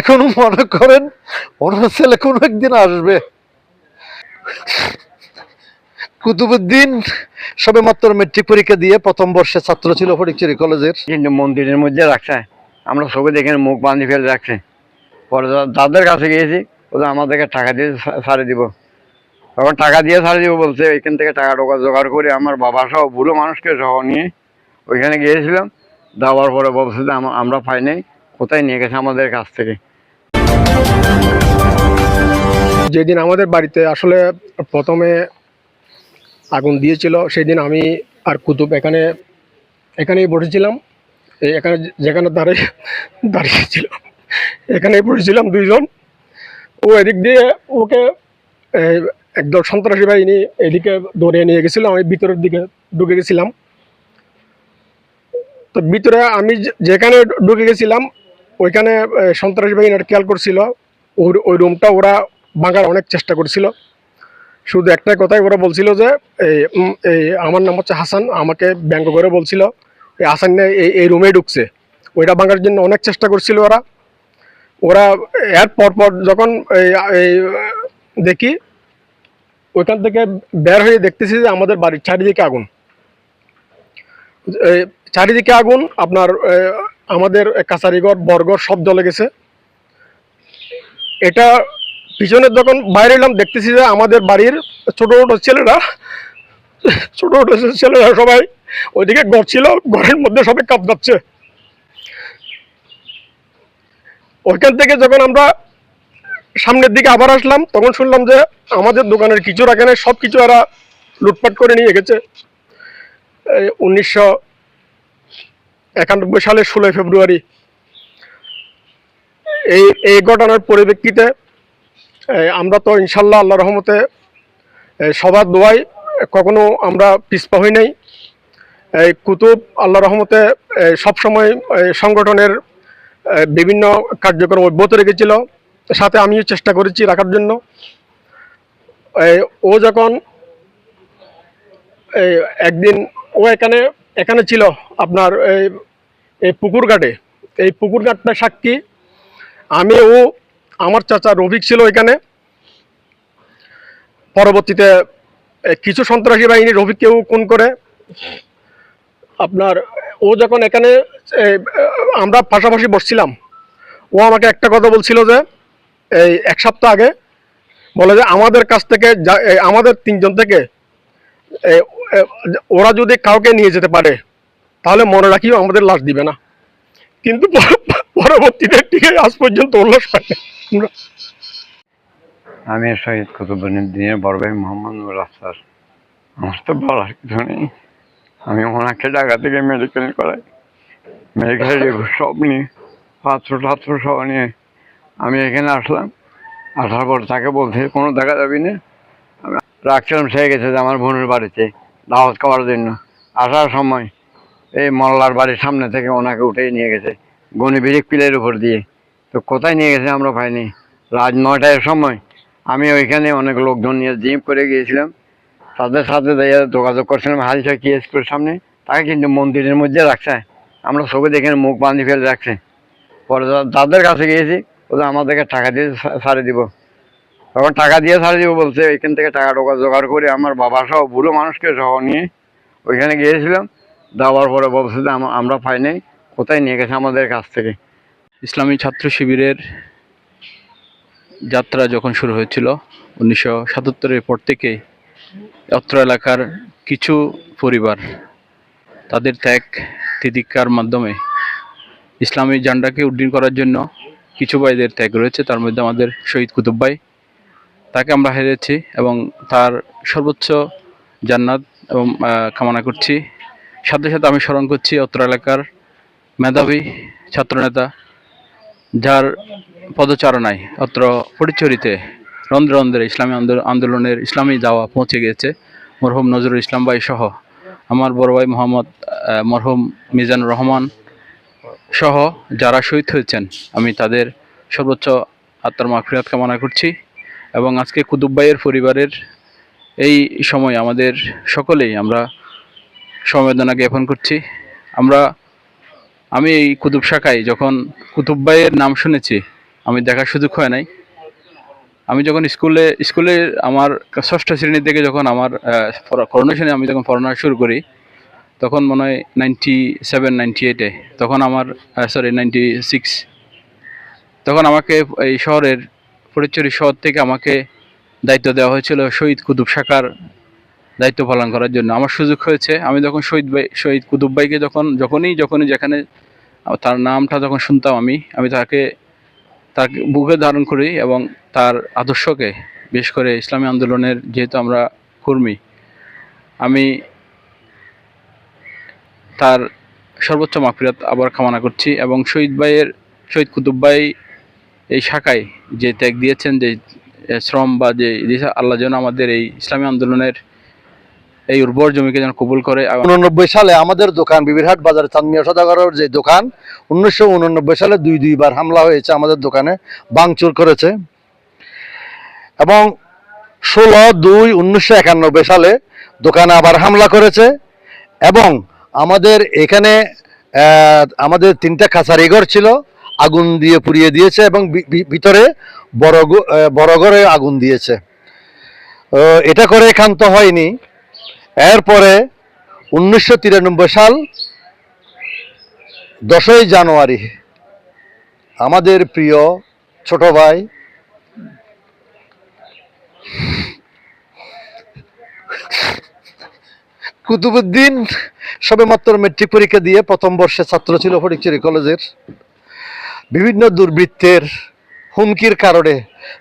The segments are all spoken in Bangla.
এখনও মনে করেন ওনার ছেলে কোনো একদিন আসবে। কুতুবুদ্দিন সবে মাত্র মেট্রিক পরীক্ষা দিয়ে প্রথম বর্ষে ছাত্র ছিল ফটিকচুরি কলেজের। কিন্তু মন্দিরের মধ্যে রাখছে। আমরা সবাই দেখে মুখ বাঁধি ফেলে রাখছে। পরে যাদের কাছে গিয়েছি ওদের আমাদেরকে টাকা দিয়ে ছাড়ে দিব। তখন টাকা দিয়ে ছাড়ে দিব বলছে এখান থেকে টাকা টোকা জোগাড় করে আমার বাবা সহ বুড়ো মানুষকে সহ নিয়ে ওইখানে গিয়েছিলাম। দেওয়ার পরে বলছে যে আমরা পাই নাই কোথায় নিয়ে গেছে আমাদের কাছ থেকে? যেদিন আমাদের বাড়িতে আসলে প্রথমে আগুন দিয়েছিল সেই দিন আমি আর কুতুব এখানে, এখানেই বসেছিলাম। এখানে যেখানে দাঁড়িয়ে দাঁড়িয়েছিল এখানেই বসেছিলাম দুইজন। ও এদিক দিয়ে ওকে একদল সন্ত্রাসী বাহিনী এদিকে দৌড়ে নিয়ে গেছিল, আমি ভিতরের দিকে ঢুকে গেছিলাম। তো ভিতরে আমি যেখানে ঢুকে গেছিলাম ওইখানে এ, সন্ত্রাসী খেয়াল করছিল। ওই ওই রুমটা ওরা ভাঙার অনেক চেষ্টা করছিল। শুধু একটাই কথাই ওরা বলছিল যে এই আমার নাম হচ্ছে হাসান আমাকে ব্যঙ্গ করে বলছিল এই হাসান এই এই রুমে ঢুকছে। ওইটা ভাঙার জন্য অনেক চেষ্টা করছিল ওরা। ওরা এর পর পর যখন এই দেখি ওইখান থেকে বের হয়ে দেখতেছি যে আমাদের বাড়ির চারিদিকে আগুন। চারিদিকে আগুন আপনার আমাদের কাছারিঘর বরগড় সব জ্বলে গেছে। এটা পিছনের যখন বাইরে এলাম, দেখতেছি যে আমাদের বাড়ির ছোট ছোট ছেলেরা, ছোট ছোট ছেলেরা সবাই ওইদিকে ঘর ছিল, ঘরের মধ্যে সবাই কাঁপদাচ্ছে ওইখান থেকে যখন আমরা সামনের দিকে আবার আসলাম, তখন শুনলাম যে আমাদের দোকানের কিছু রাখে নাই সব কিছু এরা লুটপাট করে নিয়ে গেছে। উনিশশো একানব্বই সালের ষোলোই ফেব্রুয়ারি। এই এই ঘটনার পরিপ্রেক্ষিতে আমরা তো ইনশাল্লাহ আল্লাহ রহমতে সবার দোয়াই কখনো আমরা পিছপা হই নাই। এই কুতুব আল্লাহ রহমতে সবসময় সংগঠনের বিভিন্ন কার্যক্রম অব্যাহত রেখেছিল। সাথে আমিও চেষ্টা করেছি রাখার জন্য। ও যখন একদিন ও এখানে এখানে ছিল আপনার এই এই পুকুর ঘাটে। এই পুকুর ঘাটটা সাক্ষী। আমি ও আমার চাচা রফিক ছিল এখানে। পরবর্তীতে কিছু সন্ত্রাসী বাহিনী রফিককেও খুন করে। আপনার ও যখন এখানে আমরা পাশাপাশি বসছিলাম, ও আমাকে একটা কথা বলছিল যে, এই এক সপ্তাহ আগে বলে যে, আমাদের কাছ থেকে আমাদের তিনজন থেকে ওরা যদি কাউকে নিয়ে যেতে পারে তাহলে মনে রাখিও আমাদের লাশ দিবে না। কিন্তু পরবর্তীতে আছে, আজ পর্যন্ত পাইনি আমরা আমি শহীদ কুতুবুদ্দিনের বড় ভাই মোহাম্মদ আফসার। আমার তো বলার কিছু নেই। আমি ওনাকে ঢাকা থেকে মেডিকেল করাই। মেডিকেল সব নিয়ে পাত্র টাত্র সব নিয়ে আমি এখানে আসলাম। আসার পর তাকে বলছে কোনো দেখা যাবি না। রাখছিলাম সে গেছে যে আমার বোনের বাড়িতে দাওয়াত খাওয়ার জন্য। আসার সময় এই মল্লার বাড়ির সামনে থেকে ওনাকে উঠেই নিয়ে গেছে গণি বিরিক পিলের উপর দিয়ে। তো কোথায় নিয়ে গেছে আমরা পাইনি। রাত নয়টার সময় আমি ওইখানে অনেক লোকজন নিয়ে জিম করে গিয়েছিলাম। তাদের সাথে যোগাযোগ করছিলাম হালিশা কি স্কুলের সামনে? তাকে কিন্তু মন্দিরের মধ্যে রাখছে। আমরা সবাই দেখে মুখ বাঁধি ফেলে রাখছে। পরে যাদের কাছে গিয়েছি ওদের আমাদেরকে টাকা দিয়ে ছাড়ে দিব। তখন টাকা দিয়ে ছাড়ে দিব বলছে, এখান থেকে টাকা টোকা জোগাড় করে আমার বাবা সহ বুড়ো মানুষকে সহ নিয়ে ওইখানে গিয়েছিলাম। দেওয়ার পরে বলছে যে আমরা পাই নাই, কোথায় নিয়ে গেছে আমাদের কাছ থেকে? ইসলামী ছাত্র শিবিরের যাত্রা যখন শুরু হয়েছিল, উনিশশো সাতাত্তরের পর থেকে অত্র এলাকার কিছু পরিবার তাদের ত্যাগ তিতিক্ষার মাধ্যমে ইসলামী জান্ডাকে উড্ডীন করার জন্য কিছু ভাইদের ত্যাগ রয়েছে। তার মধ্যে আমাদের শহীদ কুতুব ভাই তাকে আমরা হেরেছি এবং তার সর্বোচ্চ জান্নাত এবং কামনা করছি। সাথে সাথে আমি স্মরণ করছি অত্র এলাকার মেধাবী ছাত্রনেতা, যার পদচারণায় অত্র পরিচরিতে রন্ধ্রে রন্ধ্রে ইসলামী আন্দোলন আন্দোলনের ইসলামী যাওয়া পৌঁছে গিয়েছে। মরহুম নজরুল ইসলাম ভাই সহ আমার বড় ভাই মোহাম্মদ মরহুম মিজানুর রহমান সহ যারা শহীদ হয়েছেন, আমি তাদের সর্বোচ্চ আত্মার মাফিরাত কামনা করছি। এবং আজকে কুতুব ভাইয়ের পরিবারের এই সময় আমাদের সকলেই আমরা সমবেদনা জ্ঞাপন করছি। আমরা, আমি এই কুতুব শাখায় যখন কুতুব ভাইয়ের নাম শুনেছি, আমি দেখার সুযোগ হয় নাই। আমি যখন স্কুলে স্কুলে আমার ষষ্ঠ শ্রেণি থেকে যখন আমার করোনা শ্রেণি আমি যখন পড়াশোনা শুরু করি, তখন মনে হয় নাইনটি সেভেন নাইনটি এইটে তখন আমার সরি নাইনটি সিক্স তখন আমাকে এই শহরের ফটিকছড়ি শহর থেকে আমাকে দায়িত্ব দেওয়া হয়েছিল শহীদ কুতুব শাখার দায়িত্ব পালন করার জন্য। আমার সুযোগ হয়েছে, আমি যখন শহীদ ভাই, শহীদ কুতুব ভাইকে যখন, যখনই যখনই যেখানে তার নামটা যখন শুনতাম আমি আমি তাকে তাকে বুকে ধারণ করি এবং তার আদর্শকে, বিশেষ করে ইসলামী আন্দোলনের যেহেতু আমরা কর্মী, আমি তার সর্বোচ্চ মাফিরাত আবার কামনা করছি এবং শহীদ ভাইয়ের, শহীদ কুতুব ভাই এই শাখায় যে ত্যাগ দিয়েছেন, যে শ্রম বা যে আল্লাহ যেন আমাদের এই ইসলামী আন্দোলনের এই উর্বর জমিকে যেন কবুল করে। উননব্বই সালে আমাদের দোকান, বিবিরহাট বাজার, চাঁদমিয়া সদাগরের যে দোকান, উনিশশো উননব্বই সালে দুই, দুইবার হামলা হয়েছে আমাদের দোকানে বাংচুর করেছে। এবং ষোলো দুই উনিশশো সালে দোকানে আবার হামলা করেছে এবং আমাদের এখানে আমাদের তিনটা ঘর ছিল। আগুন দিয়ে পুড়িয়ে দিয়েছে এবং ভিতরে বড় গো- আহ, বড় আগুন দিয়েছে। এটা করে ক্ষান্ত হয়নি। এরপরে উনিশশো তিরানব্বই সাল দশই জানুয়ারি আমাদের প্রিয় ছোট ভাই কুতুবুদ্দিন সবেমাত্র মেট্রিক পরীক্ষা দিয়ে প্রথম বর্ষে ছাত্র ছিল ফটিকচুরি কলেজের। বিভিন্ন দুর্বৃত্তের হুমকির কারণে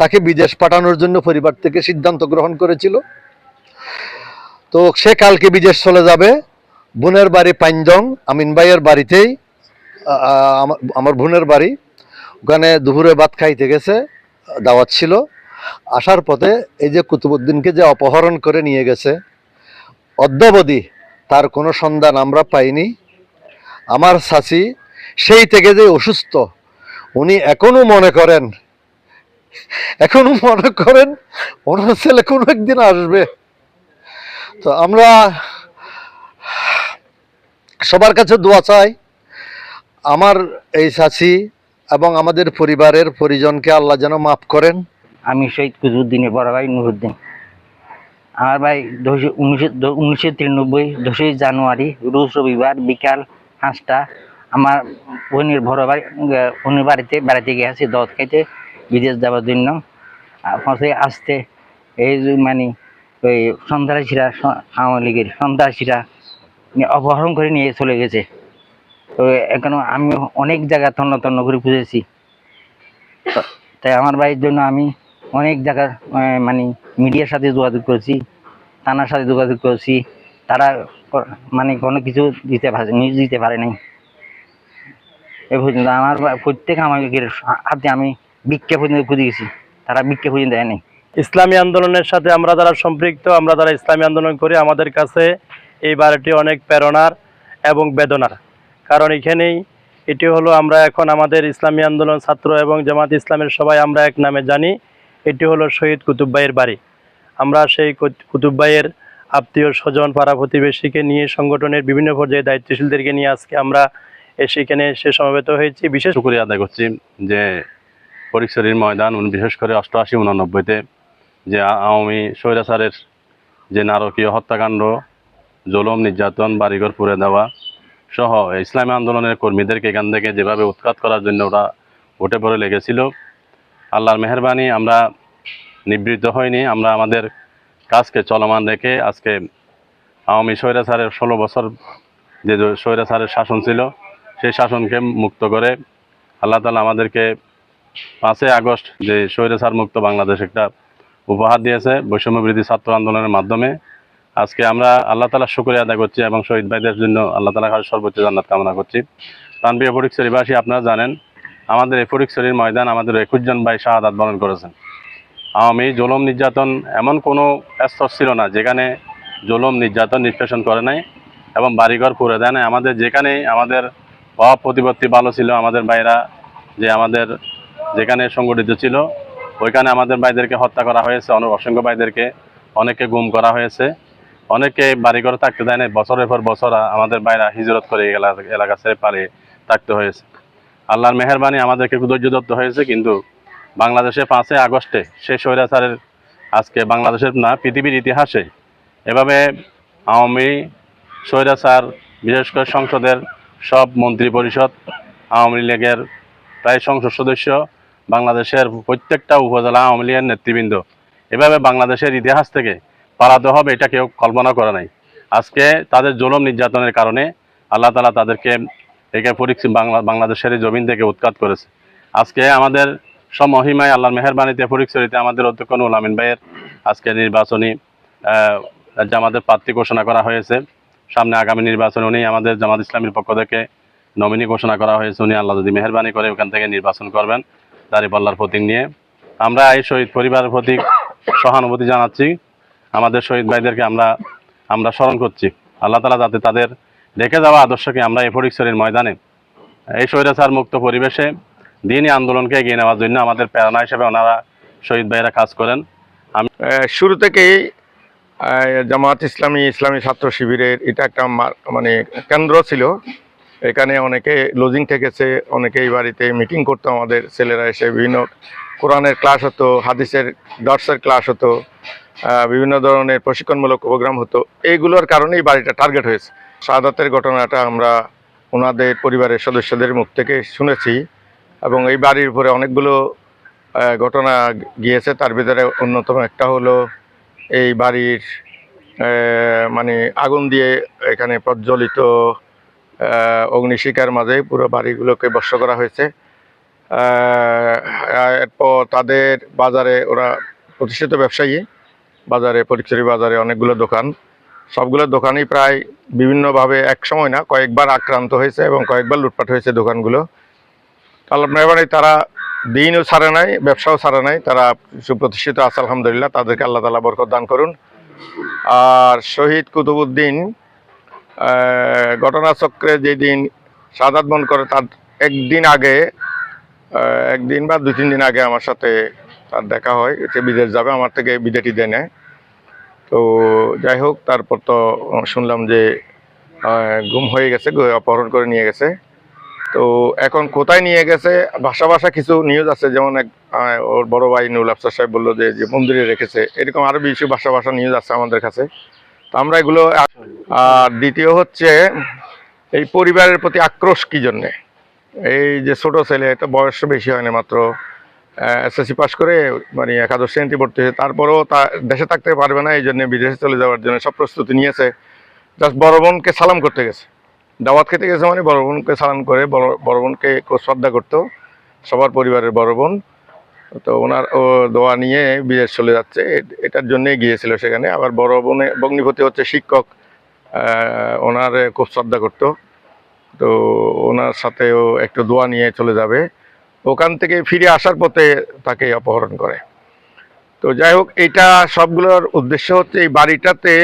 তাকে বিদেশ পাঠানোর জন্য পরিবার থেকে সিদ্ধান্ত গ্রহণ করেছিল। তো সে কালকে বিদেশ চলে যাবে। বোনের বাড়ি পাইনদং আমিন ভাইয়ের বাড়িতেই আমার বোনের বাড়ি। ওখানে দুপুরে ভাত খাইতে গেছে, দাওয়াত ছিল। আসার পথে এই যে কুতুবুদ্দিনকে যে অপহরণ করে নিয়ে গেছে, অদ্যাবধি তার কোনো সন্ধান আমরা পাইনি। আমার চাচি সেই থেকে যে অসুস্থ উনি এখনও মনে করেন, এখনও মনে করেন ওনার ছেলে কোনো একদিন আসবে। তো আমরা সবার কাছে দোয়া চাই, আমার এই চাচি এবং আমাদের পরিবারের পরিজনকে আল্লাহ যেন মাফ করেন। আমি শহীদ কুজুদ্দিনের বড় ভাই নুরুদ্দিন। আমার ভাই উনিশশো উনিশশো তিরানব্বই দশই জানুয়ারি, রোজ রবিবার বিকাল পাঁচটা আমার বোনের বড় আহ, বোনের বাড়িতে বেড়াতে গিয়েছে দত খাইতে বিদেশ যাওয়ার জন্য। আসতে এই মানে ওই সন্ত্রাসীরা আওয়ামী লীগের সন্ত্রাসীরা অপহরণ করে নিয়ে চলে গেছে। তো এখন আমি অনেক জায়গা তন্ন তন্ন করে খুঁজেছি তাই আমার ভাইয়ের জন্য আমি অনেক জায়গার মানে মিডিয়ার সাথে যোগাযোগ করেছি থানার সাথে যোগাযোগ করেছি। তারা মানে কোনো কিছু দিতে পারে নিউজ দিতে পারে নাই। আমার প্রত্যেক আমাকে হাতে আমি ভিক্ষা পর্যন্ত খুঁজে গেছি। তারা ভিক্ষা পর্যন্ত দেয় নাই ইসলামী আন্দোলনের সাথে আমরা যারা সম্পৃক্ত, আমরা যারা ইসলামী আন্দোলন করি, আমাদের কাছে এই বারোটি অনেক প্রেরণার এবং বেদনার। কারণ এখানেই এটি হলো আমরা এখন আমাদের ইসলামী আন্দোলন ছাত্র এবং জামাত ইসলামের সবাই আমরা এক নামে জানি, এটি হলো শহীদ কুতুব ভাইয়ের বাড়ি। আমরা সেই কুত- কুতুব ভাইয়ের আত্মীয় স্বজন, পাড়া প্রতিবেশীকে নিয়ে সংগঠনের বিভিন্ন পর্যায়ে দায়িত্বশীলদেরকে নিয়ে আজকে আমরা এসে এখানে এসে সমবেত হয়েছি। বিশেষ করে আদায় করছি যে পরিসরের ময়দান বিশেষ করে অষ্টআশি, উনানব্বইতে যে আওয়ামী স্বৈরাচারের যে নারকীয় হত্যাকাণ্ড, জুলুম, নির্যাতন, বাড়িঘর পুড়ে দেওয়া সহ ইসলামী আন্দোলনের কর্মীদেরকে এখান থেকে যেভাবে উৎখাত করার জন্য ওরা উঠে পড়ে লেগেছিল। আল্লাহর মেহরবানি, আমরা নিবৃত্ত হইনি, আমরা আমাদের কাজকে চলমান রেখে আজকে আওয়ামী স্বৈরাচারের ষোলো বছর যে স্বৈরাচারের শাসন ছিল সেই শাসনকে মুক্ত করে। আল্লাহ তালা আমাদেরকে পাঁচই আগস্ট যে স্বৈরাচার মুক্ত বাংলাদেশ একটা উপহার দিয়েছে বৈষম্যবৃদ্ধি ছাত্র আন্দোলনের মাধ্যমে। আজকে আমরা আল্লাহ তালা শুক্রিয়া আদায় করছি এবং শহীদ ভাইদের জন্য আল্লাহ তালা সর্বোচ্চ জান্নাত কামনা করছি। প্রাণপ্রিয় ফটিকছড়িবাসী আপনারা জানেন, আমাদের এই ফটিকছড়ির ময়দান আমাদের একুশ জন ভাই শাহাদাত বরণ করেছেন। আওয়ামী জুলুম নির্যাতন এমন কোনো স্তর ছিল না যেখানে জুলুম, নির্যাতন, নিষ্পেষণ করে নাই এবং বাড়িঘর পুরে দেয় আমাদের যেখানে আমাদের অভাব প্রতিপত্তি ভালো ছিল আমাদের ভাইরা, যে আমাদের যেখানে সংগঠিত ছিল, ওইখানে আমাদের ভাইদেরকে হত্যা করা হয়েছে, অনেক অসংখ্য ভাইদেরকে অনেকে গুম করা হয়েছে। অনেকে বাড়িঘর থাকতে দেয় না বছরের পর বছর আমাদের ভাইরা হিজরত করে এলাকা ছেড়ে পালিয়ে থাকতে হয়েছে। আল্লাহর মেহরবানি আমাদেরকে ধৈর্য ধরতে হয়েছে, কিন্তু বাংলাদেশে পাঁচই আগস্টে সেই স্বৈরাচারের আজকে বাংলাদেশের না, পৃথিবীর ইতিহাসে এভাবে আওয়ামী স্বৈরাচার, বিশেষ করে সংসদের সব মন্ত্রী পরিষদ আওয়ামী লীগের প্রায় সংসদ সদস্য বাংলাদেশের প্রত্যেকটা উপজেলা আওয়ামী লীগের নেতৃবৃন্দ। এভাবে বাংলাদেশের ইতিহাস থেকে পালাতে হবে এটা কেউ কল্পনা করে নাই। আজকে তাদের জলম নির্যাতনের কারণে আল্লাহ তালা তাদেরকে একে পরীক্ষা বাংলা বাংলাদেশের জমিন থেকে উৎখাত করেছে। আজকে আমাদের সব মহিমায় আল্লাহর মেহরবানিতে পরীক্ষিতে আমাদের অধ্যক্ষ নুল আমিন ভাইয়ের আজকে নির্বাচনী আহ, আমাদের প্রার্থী ঘোষণা করা হয়েছে। সামনে আগামী নির্বাচন উনি আমাদের জামাত ইসলামের পক্ষ থেকে নমিনি ঘোষণা করা হয়েছে উনি আল্লাহ যদি মেহরবানি করে ওখান থেকে নির্বাচন করবেন দাঁড়িপাল্লার প্রতীক নিয়ে। আমরা এই শহীদ পরিবারের প্রতি সহানুভূতি জানাচ্ছি। আমাদের শহীদ ভাইদেরকে আমরা আমরা স্মরণ করছি। আল্লাহ তালা যাতে তাদের রেখে যাওয়া আদর্শকে আমরা এই ফরিকশরীর ময়দানে এই স্বৈরাচার মুক্ত পরিবেশে দিনই আন্দোলনকে এগিয়ে নেওয়ার জন্য আমাদের প্রেরণা হিসেবে ওনারা শহীদ ভাইয়েরা কাজ করেন। আহ, শুরু থেকেই জামাত ইসলামী ইসলামী ছাত্র শিবিরের এটা একটা মানে কেন্দ্র ছিল। এখানে অনেকে লজিং থেকেছে অনেকে এই বাড়িতে মিটিং করতো আমাদের ছেলেরা এসে, বিভিন্ন কোরআনের ক্লাস হতো, হাদিসের, দর্শের ক্লাস হতো বিভিন্ন ধরনের প্রশিক্ষণমূলক প্রোগ্রাম হতো। এইগুলোর কারণেই বাড়িটা টার্গেট হয়েছে। শাহাদাতের ঘটনাটা আমরা ওনাদের পরিবারের সদস্যদের মুখ থেকে শুনেছি এবং এই বাড়ির উপরে অনেকগুলো ঘটনা গিয়েছে। তার ভিতরে অন্যতম একটা হলো এই বাড়ির মানে আগুন দিয়ে এখানে প্রজ্বলিত অগ্নিশিকার মাঝে পুরো বাড়িগুলোকে বর্ষ করা হয়েছে। এরপর তাদের বাজারে ওরা প্রতিষ্ঠিত ব্যবসায়ী। বাজারে পরিচয় বাজারে অনেকগুলো দোকান। সবগুলো দোকানই প্রায় বিভিন্নভাবে এক সময় না, কয়েকবার আক্রান্ত হয়েছে এবং কয়েকবার লুটপাট হয়েছে দোকানগুলো। আল্লাহ মেহরবানি তারা দিনও ছাড়ে নাই, ব্যবসাও ছাড়ে নাই, তারা সুপ্রতিষ্ঠিত আছে, আলহামদুলিল্লাহ, তাদেরকে আল্লাহ তালা বরকত দান করুন। আর শহীদ কুতুবুদ্দিন ঘটনাচক্রে যেদিন সাদাত মন করে, তার একদিন আগে একদিন বা দু তিন দিন আগে আমার সাথে তার দেখা হয়, সে বিদেশ যাবে, আমার থেকে বিদেটি দেয় নেয়। তো যাই হোক, তারপর তো শুনলাম যে গুম হয়ে গেছে অপহরণ করে নিয়ে গেছে। তো এখন কোথায় নিয়ে গেছে? ভাষা ভাষা কিছু নিউজ আছে, যেমন এক ওর বড় ভাই নুল আফসার সাহেব বলল যে যে মন্দিরে রেখেছে। এরকম আরও কিছু ভাষা ভাষা নিউজ আছে আমাদের কাছে। তো আমরা এগুলো আর দ্বিতীয় হচ্ছে, এই পরিবারের প্রতি আক্রোশ কি জন্যে? এই যে ছোট ছেলে তো বয়স বেশি হয় না মাত্র। এসএসসি পাস করে মানে একাদশ শ্রেণীতে ভর্তি হয়েছে। তারপরেও তা দেশে থাকতে পারবে না, এই জন্য বিদেশে চলে যাওয়ার জন্য সব প্রস্তুতি নিয়েছে। জাস্ট বড় বোনকে সালাম করতে গেছে। দাওয়াত খেতে গেছে মানে বড় বোনকে সালাম করে, বড় বোনকে শ্রদ্ধা করতো, সবার পরিবারের বড় বোন। তো ওনার ও দোয়া নিয়ে বিদেশ চলে যাচ্ছে এটার জন্যই গিয়েছিল সেখানে। আবার বড় বোনে, ভগ্নিপতি হচ্ছে শিক্ষক ওনার খুব শ্রদ্ধা করতো। তো ওনার সাথেও একটু দোয়া নিয়ে চলে যাবে। ওখান থেকে ফিরে আসার পথে তাকে অপহরণ করে। তো যাই হোক, এটা সবগুলোর উদ্দেশ্য হচ্ছে এই বাড়িটাতে